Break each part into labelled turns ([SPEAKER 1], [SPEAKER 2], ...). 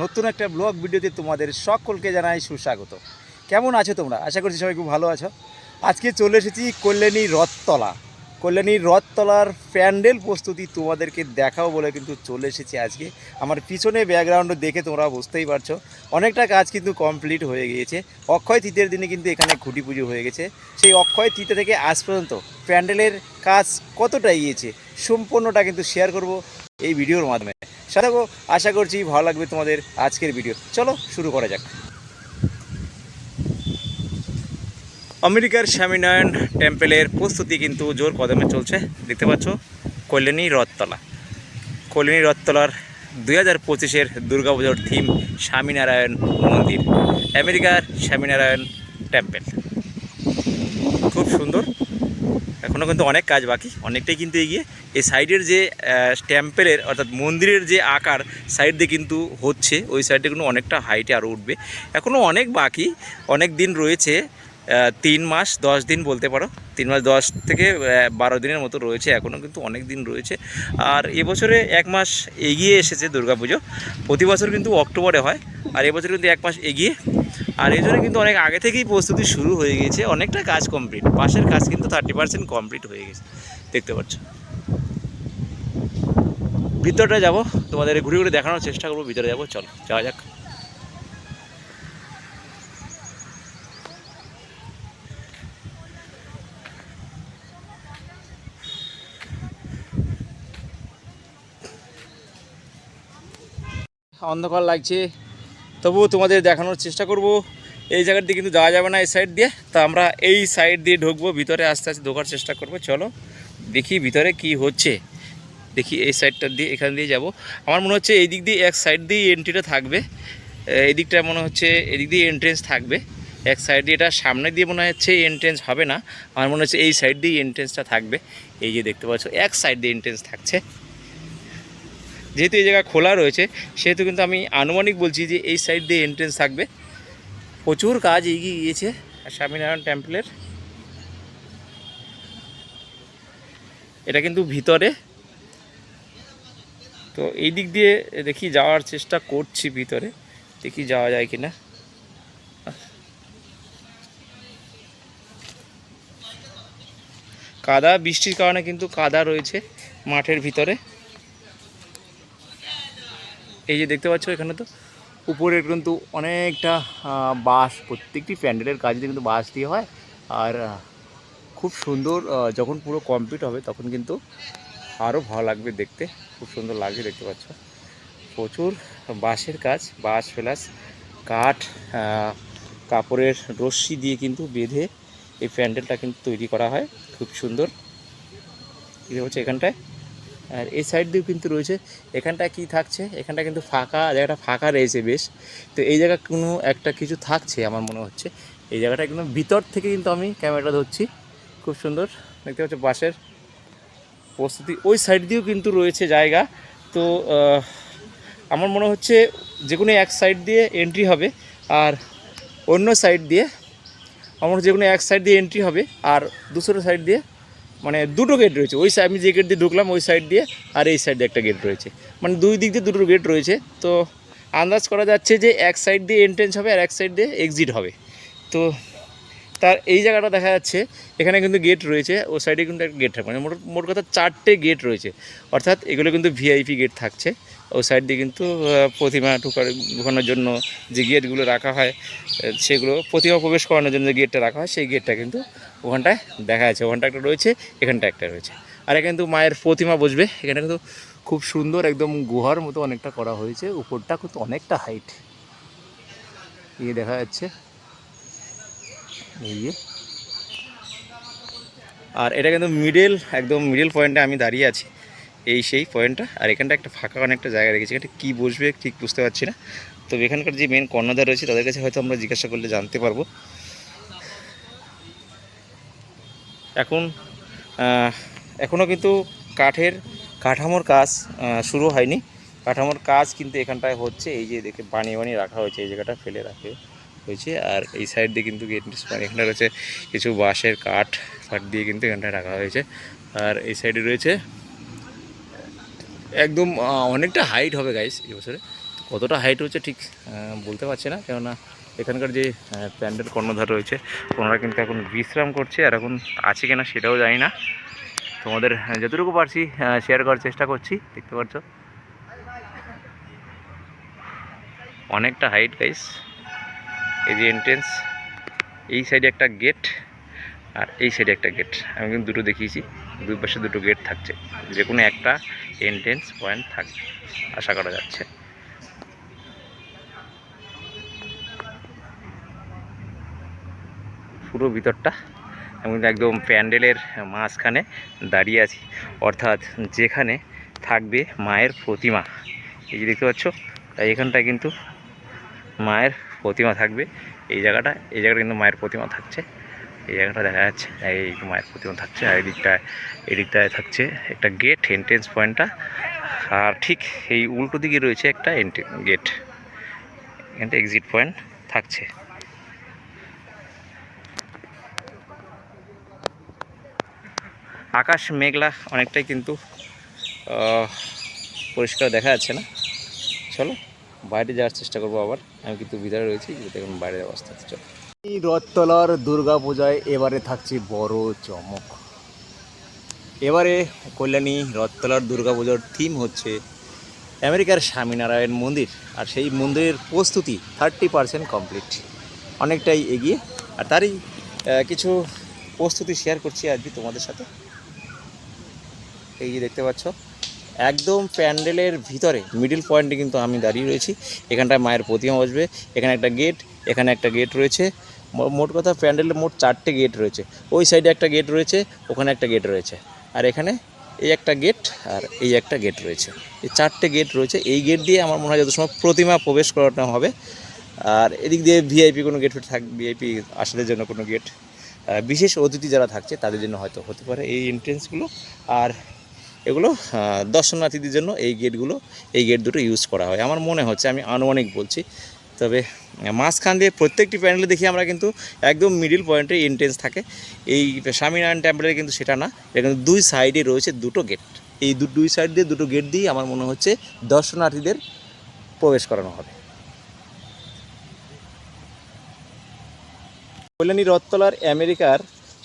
[SPEAKER 1] নতুন একটা ব্লগ ভিডিওতে তোমাদের সকলকে জানাই সুস্বাগত। কেমন আছো তোমরা? আশা করছি সবাই খুব ভালো আছো। আজকে চলে এসেছি কল্যাণী রথতলা। কল্যাণীর রথতলার প্যান্ডেল প্রস্তুতি তোমাদেরকে দেখাও বলে কিন্তু চলে এসেছি আজকে। আমার পিছনে ব্যাকগ্রাউন্ড দেখে তোমরা বুঝতেই পারছ। অনেকটা কাজ কিন্তু কমপ্লিট হয়ে গিয়েছে। অক্ষয় তৃতীয়ের দিনে কিন্তু এখানে খুঁটি পুজো হয়ে গেছে। সেই অক্ষয় তৃতীয় থেকে আজ পর্যন্ত প্যান্ডেলের কাজ কতটা এগিয়েছে, সম্পূর্ণটা কিন্তু শেয়ার করব এই ভিডিওর মাধ্যমে। সাথে আশা করছি ভালো লাগবে তোমাদের আজকের ভিডিও। চলো শুরু করা যাক। আমেরিকার স্বামীনারায়ণ টেম্পেলের প্রস্তুতি কিন্তু জোর কদমে চলছে। দেখতে পাচ্ছ, কল্যাণী রথতলা। কল্যাণী রথতলার দুই হাজার পঁচিশের দুর্গাপুজোর থিম স্বামীনারায়ণ মন্দির, আমেরিকার স্বামীনারায়ণ টেম্পেল। খুব সুন্দর। এখনও কিন্তু অনেক কাজ বাকি, অনেকটাই কিন্তু এগিয়ে। এই সাইডের যে স্ট্যাম্পেলের অর্থাৎ মন্দিরের যে আকার সাইড দিয়ে কিন্তু হচ্ছে, ওই সাইডে কিন্তু অনেকটা হাইটে আরও উঠবে। এখনও অনেক বাকি, অনেক দিন রয়েছে। তিন মাস দশ দিন বলতে পারো। তিন মাস দশ থেকে বারো দিনের মতো রয়েছে এখনও কিন্তু অনেক দিন রয়েছে। আর এবছরে এক মাস এগিয়ে এসেছে দুর্গাপুজো। প্রতি বছর কিন্তু অক্টোবরে হয়, আর এবছর কিন্তু এক মাস এগিয়ে। আর এই জন্য কিন্তু অনেক আগে থেকেই প্রস্তুতি শুরু হয়ে গিয়েছে, অনেকটা কাজ কমপ্লিট পাশের কাজ কিন্তু থার্টি পার্সেন্ট কমপ্লিট হয়ে গেছে, দেখতে পাচ্ছ। ভিতরটা যাব, তোমাদের ঘুরে ঘুরে দেখানোর চেষ্টা করব, ভিতরে যাব, চলো, যাওয়া যাক। অন্ধকার লাগছে। তবুও তোমাদের দেখানোর চেষ্টা করব। এই জায়গার দিয়ে কিন্তু যাওয়া যাবে না এই সাইড দিয়ে। তো আমরা এই সাইড দিয়ে ঢুকবো, ভিতরে আস্তে আস্তে ঢোকার চেষ্টা করব। চলো দেখি ভিতরে কি হচ্ছে। দেখি এই সাইডটা দিয়ে, এখান দিয়ে যাব। আমার মনে হচ্ছে এই দিক দিয়ে এক সাইড দিয়ে এন্ট্রিটা থাকবে। এই দিকটা মনে হচ্ছে এদিক দিয়ে এন্ট্রেন্স থাকবে। এক সাইড দিয়ে এটা সামনে দিয়ে মনে হচ্ছে এন্ট্রেন্স হবে না। আমার মনে হচ্ছে এই সাইড দিয়ে এন্ট্রেন্সটা থাকবে। এই যে দেখতে পাচ্ছ, এক সাইড দিয়ে এন্ট্রেন্স থাকছে। যেহেতু এই জায়গা খোলা রয়েছে, সেহেতু কিন্তু আমি আনুমানিক বলছি যে এই সাইড দিয়ে এন্ট্রেন্স থাকবে। প্রচুর কাজ এগিয়ে গিয়েছে স্বামীনারায়ণ টেম্পলের এটা কিন্তু ভিতরে। তো এই দিক দিয়ে দেখি যাওয়ার চেষ্টা করছি ভিতরে, দেখি যাওয়া যায় কি না কাদা, বৃষ্টির কারণে কিন্তু কাদা রয়েছে মাঠের ভিতরে। এই যে দেখতে পাচ্ছ এখানে তো? উপরে কিন্তু অনেকটা বাঁশ, প্রত্যেকটি প্যান্ডেলের কাজে কিন্তু বাঁশ দিয়ে হয়। আর খুব সুন্দর যখন পুরো কমপ্লিট হবে তখন কিন্তু আরও ভালো লাগবে দেখতে। খুব সুন্দর লাগবে দেখতে পাচ্ছ। প্রচুর বাঁশের কাজ, বাঁশ, ফেলাস, কাঠ কাপড়ের রশ্মি দিয়ে কিন্তু বেঁধে এই প্যান্ডেলটা কিন্তু তৈরি করা হয়। খুব সুন্দর। এই হচ্ছে এখানটায়। আর এই সাইড দিয়েও কিন্তু রয়েছে। এখানটা কি থাকছে? এখানটা কিন্তু ফাঁকা, জায়গাটা ফাঁকা রয়েছে বেশ। তো এই জায়গা কোনো একটা কিছু থাকছে আমার মনে হচ্ছে। এই জায়গাটা একদম ভিতর থেকে কিন্তু আমি ক্যামেরাটা ধরছি। খুব সুন্দর। দেখতে পাচ্ছ বাসের প্রস্তুতি। ওই সাইড দিয়েও কিন্তু রয়েছে জায়গা। তো আমার মনে হচ্ছে যে কোনো এক সাইড দিয়ে এন্ট্রি হবে আর অন্য সাইড দিয়ে, আমার যে কোনো এক সাইড দিয়ে এন্ট্রি হবে আর দুসরো সাইড দিয়ে মানে দুটো গেট রয়েছে। ওই আমি যে গেট দিয়ে ঢুকলাম, ওই সাইড দিয়ে আর এই সাইড দিয়ে একটা গেট রয়েছে। মানে দুই দিক দিয়ে দুটো গেট রয়েছে। তো আন্দাজ করা যাচ্ছে যে এক সাইড দিয়ে এন্ট্রেন্স হবে আর এক সাইড দিয়ে এক্সিট হবে। তো তার এই জায়গাটা দেখা যাচ্ছে, এখানে কিন্তু গেট রয়েছে, ও সাইডে কিন্তু একটা গেট থাকবে। মানে মোট কথা চারটে গেট রয়েছে। অর্থাৎ এগুলো কিন্তু ভিআইপি গেট থাকছে। ও সাইড দিয়ে কিন্তু প্রতিমা ঢুকার ঢুকানোর জন্য যে গেটগুলো রাখা হয় সেগুলো প্রতিমা প্রবেশ করানোর জন্য যে গেটটা রাখা হয়, সেই গেটটা কিন্তু ওখানটায় দেখা যাচ্ছে। ওখানটা একটা রয়েছে এখানটা একটা রয়েছে। আর এখানে কিন্তু মায়ের প্রতিমা বসবে। এখানে কিন্তু খুব সুন্দর একদম গুহার মতো অনেকটা করা হয়েছে। উপরটা কিন্তু অনেকটা হাইট ইয়ে দেখা যাচ্ছে। এই আর এটা কিন্তু মিডল একদম মিডল পয়েন্টে আমি দাঁড়িয়ে আছি। এই সেই পয়েন্টটা আর এখানটা একটা ফাঁকা অনেকটা জায়গা রেখেছি। এটা কী বসবে ঠিক বুঝতে পারছি না। তবে এখানকার যে মেন কর্ণধার রয়েছে, তাদের কাছে হয়তো আমরা জিজ্ঞাসা করলে জানতে পারব। এখন এখনও কিন্তু কাঠের, কাঠামোর কাজ শুরু হয়নি। কাঠামোর কাজ কিন্তু এখানটায় হচ্ছে। এই যে দেখে বানিয়ে বানিয়ে রাখা হয়েছে, এই জায়গাটা ফেলে রাখে হয়েছে। আর এই সাইড দিয়ে কিন্তু গেট রয়েছে কিছু বাঁশের কাঠ ফাট দিয়ে কিন্তু এখানটায় রাখা হয়েছে। আর এই সাইডে রয়েছে একদম অনেকটা হাইট হবে গাইস এবছরে কতটা হাইট হচ্ছে ঠিক বলতে পারছি না। কেননা এখানকার যে প্যান্ডেল কর্ণধার রয়েছে, ওনারা কিন্তু এখন বিশ্রাম করছে, আর এখন আছে কিনা সেটাও জানি না। তোমাদের যতটুকু পারছি শেয়ার করার চেষ্টা করছি, দেখতে পাচ্ছ? অনেকটা হাইট গাইস এই যে এন্ট্রেন্স এই সাইডে একটা গেট আর এই সাইডে একটা গেট আমি কিন্তু দুটো দেখিয়েছি, দুই পাশে দুটো গেট থাকছে। যে কোনো একটা এন্ট্রেন্স পয়েন্ট থাকবে আশা করা যাচ্ছে। পুরো ভিতরটা, আমি একদম প্যান্ডেলের মাঝখানে দাঁড়িয়ে আছি। অর্থাৎ যেখানে থাকবে মায়ের প্রতিমা। এই যে দেখতে পাচ্ছ, তাই এখানটায় কিন্তু মায়ের প্রতিমা থাকবে। এই জায়গাটা এই জায়গাটা কিন্তু মায়ের প্রতিমা থাকছে। এই জায়গাটা দেখা যাচ্ছে এই মায়ের প্রতিমা থাকছে আর এই এদিকটায় থাকছে একটা গেট এন্ট্রেন্স পয়েন্টটা আর ঠিক এই উল্টো দিকে রয়েছে একটা গেট এখানটা এক্সিট পয়েন্ট থাকছে। আকাশ মেঘলা অনেকটাই কিন্তু পরিষ্কার দেখা যাচ্ছে না। চলো, বাইরে যাওয়ার চেষ্টা করব আবার। আমি কিন্তু ভিতরে রয়েছি এখন বাইরে যাওয়ার অবস্থা চলো রথতলার দুর্গা পূজায় এবারে থাকছে বড় চমক। এবারে কল্যাণী রথতলার দুর্গা পুজোর থিম হচ্ছে আমেরিকার স্বামীনারায়ণ মন্দির, আর সেই মন্দিরের প্রস্তুতি থার্টি পারসেন্ট কমপ্লিট অনেকটাই এগিয়ে, আর তারই কিছু প্রস্তুতি শেয়ার করছি আজকে তোমাদের সাথে। এই যে দেখতে পাচ্ছ, একদম প্যান্ডেলের ভিতরে মিডিল পয়েন্টে কিন্তু আমি দাঁড়িয়ে রয়েছি। এখানটায় মায়ের প্রতিমা বসবে, এখানে একটা গেট এখানে একটা গেট রয়েছে। মোট কথা প্যান্ডেলে মোট চারটে গেট রয়েছে। ওই সাইডে একটা গেট রয়েছে, ওখানে একটা গেট রয়েছে। আর এখানে এই একটা গেট আর এই একটা গেট রয়েছে। এই চারটে গেট রয়েছে। এই গেট দিয়ে আমার মনে হয় যত সময় প্রতিমা প্রবেশ করানো হবে। আর এদিক দিয়ে ভিআইপি কোনো গেট থাক, ভিআইপি আসাদের জন্য কোনো গেট। বিশেষ অতিথি যারা থাকছে, তাদের জন্য হয়তো হতে পারে এই এন্ট্রেন্সগুলো আর এগুলো দর্শনার্থীদের জন্য এই গেটগুলো, এই গেট দুটো ইউজ করা হয়। আমার মনে হচ্ছে, আমি আনুমানিক বলছি তবে মাঝখান দিয়ে প্রত্যেকটি প্যান্ডেলে দেখি আমরা কিন্তু একদম মিডিল পয়েন্টে এন্ট্রেন্স থাকে। এই স্বামীনারায়ণ টেম্পলের কিন্তু সেটা না, এটা কিন্তু দুই সাইডে রয়েছে দুটো গেট এই দুই সাইড দিয়ে দুটো গেট দিয়ে আমার মনে হচ্ছে দর্শনার্থীদের প্রবেশ করানো হবে। কল্যাণী রথতলার আমেরিকার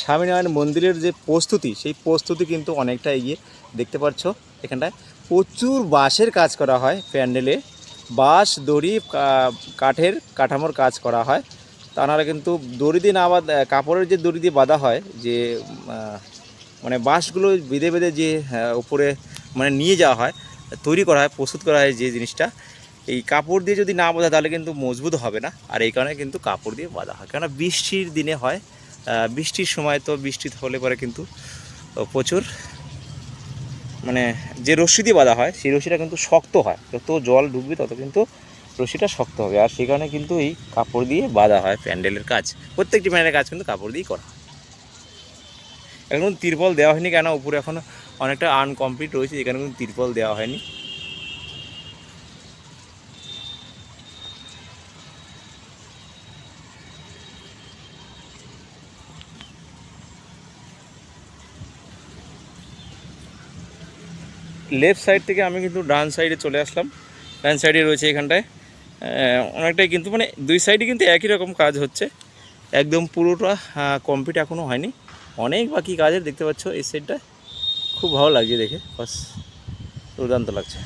[SPEAKER 1] স্বামীনারায়ণ মন্দিরের যে প্রস্তুতি, সেই প্রস্তুতি কিন্তু অনেকটা এগিয়ে দেখতে পাচ্ছ। এখানটায় প্রচুর বাঁশের কাজ করা হয় প্যান্ডেলে। বাঁশ, দড়ি কাঠের কাঠামোর কাজ করা হয়। তা নাহলে কিন্তু দড়ি দিয়ে না বাঁধ, কাপড়ের যে দড়ি দিয়ে বাঁধা হয়, যে মানে বাঁশগুলো বেঁধে বেঁধে যে উপরে মানে নিয়ে যাওয়া হয়, তৈরি করা হয়, প্রস্তুত করা হয় যে জিনিসটা, এই কাপড় দিয়ে যদি না বাঁধা তাহলে কিন্তু মজবুত হবে না। আর এই কারণে কিন্তু কাপড় দিয়ে বাঁধা হয়। কেননা বৃষ্টির দিনে হয় বৃষ্টির সময় তো বৃষ্টি হলে পরে কিন্তু প্রচুর মানে যে রশ্মি দিয়ে বাঁধা হয়, সেই রশ্মিটা কিন্তু শক্ত হয়। যত জল ঢুকবে, তত কিন্তু রশ্মিটা শক্ত হবে। আর সেই কারণে কিন্তু এই কাপড় দিয়ে বাঁধা হয় প্যান্ডেলের কাজ। প্রত্যেকটি প্যান্ডেলের কাজ কিন্তু কাপড় দিয়েই করা হয়। এখন তিরপল দেওয়া হয়নি কেন? উপরে এখন অনেকটা আনকমপ্লিট রয়েছে এখানে কিন্তু তিরপল দেওয়া হয়নি। লেফট সাইড থেকে আমি কিন্তু ডান সাইডে চলে আসলাম। ডান সাইডে রয়েছে এখানটায়। অনেকটাই কিন্তু মানে দুই সাইডে কিন্তু একই রকম কাজ হচ্ছে। একদম পুরোটা কমপ্লিট এখনও হয়নি। অনেক বাকি কাজের দেখতে পাচ্ছ এই সাইডটা খুব ভালো লাগছে দেখে। বাস, দুর্দান্ত লাগছে।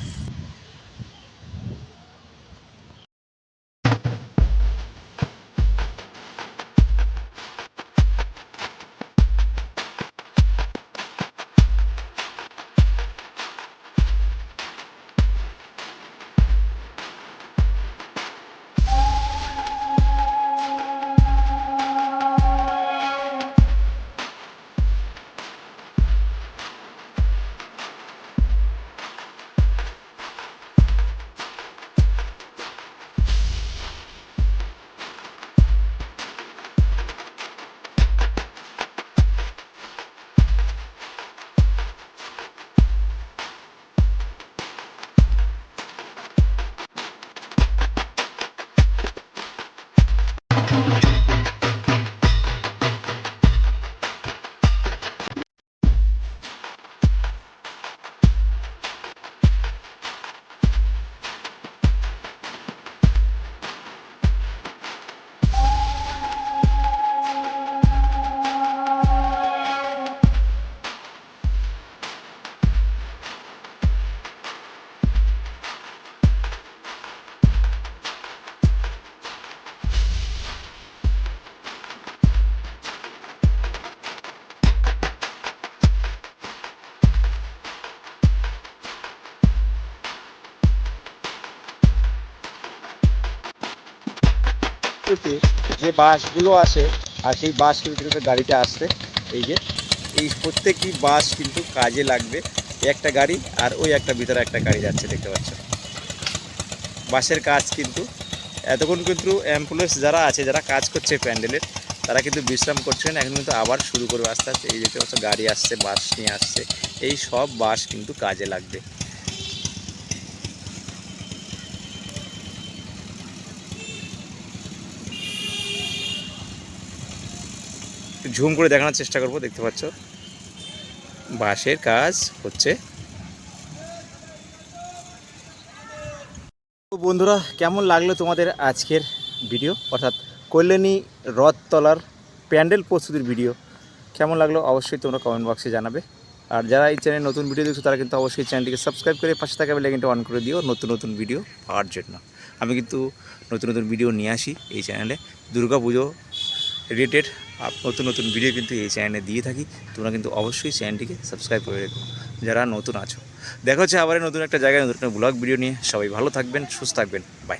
[SPEAKER 2] প্রস্তুতি যে বাসগুলো আসে আর সেই বাস কিন্তু গাড়িতে আসছে, এই যে। এই প্রত্যেকটি বাস কিন্তু কাজে লাগবে একটা গাড়ি আর ওই একটা ভিতরে একটা গাড়ি যাচ্ছে, দেখতে পাচ্ছ। বাসের কাজ কিন্তু, এতক্ষণ কিন্তু অ্যাম্বুলেন্স যারা আছে, যারা কাজ করছে প্যান্ডেলের, তারা কিন্তু বিশ্রাম করছেন, এখন কিন্তু আবার শুরু করবে, আস্তে আস্তে। এই দেখতে পাচ্ছ, গাড়ি আসছে বাস নিয়ে আসছে, এই সব বাস কিন্তু কাজে লাগবে। একটু ঝুম করে দেখানোর চেষ্টা করব, দেখতে পাচ্ছ। বাঁশের কাজ হচ্ছে। বন্ধুরা, কেমন লাগল তোমাদের আজকের ভিডিও? অর্থাৎ কল্যাণী রথতলার প্যান্ডেল প্রস্তুতির ভিডিও। কেমন লাগল অবশ্যই তোমরা কমেন্ট বক্সে জানাবে। আর যারা এই চ্যানেলে নতুন ভিডিও দেখছ, তারা কিন্তু অবশ্যই চ্যানেলটিকে সাবস্ক্রাইব করে পাশে থাকা বেলাইকনটা অন করে দিও। নতুন নতুন ভিডিও পাওয়ার জন্য। আমি কিন্তু নতুন নতুন ভিডিও নিয়ে আসি এই চ্যানেলে দুর্গা পুজো রিলেটেড নতুন নতুন ভিডিও কিন্তু এই চ্যানেলে দিয়ে থাকি। তোমরা কিন্তু অবশ্যই চ্যানেলটিকে সাবস্ক্রাইব করে রেখো, যারা নতুন আছো। দেখা হচ্ছে আবার নতুন একটা জায়গায়, নতুন একটা ব্লগ ভিডিও নিয়ে। সবাই ভালো থাকবেন, সুস্থ থাকবেন। বাই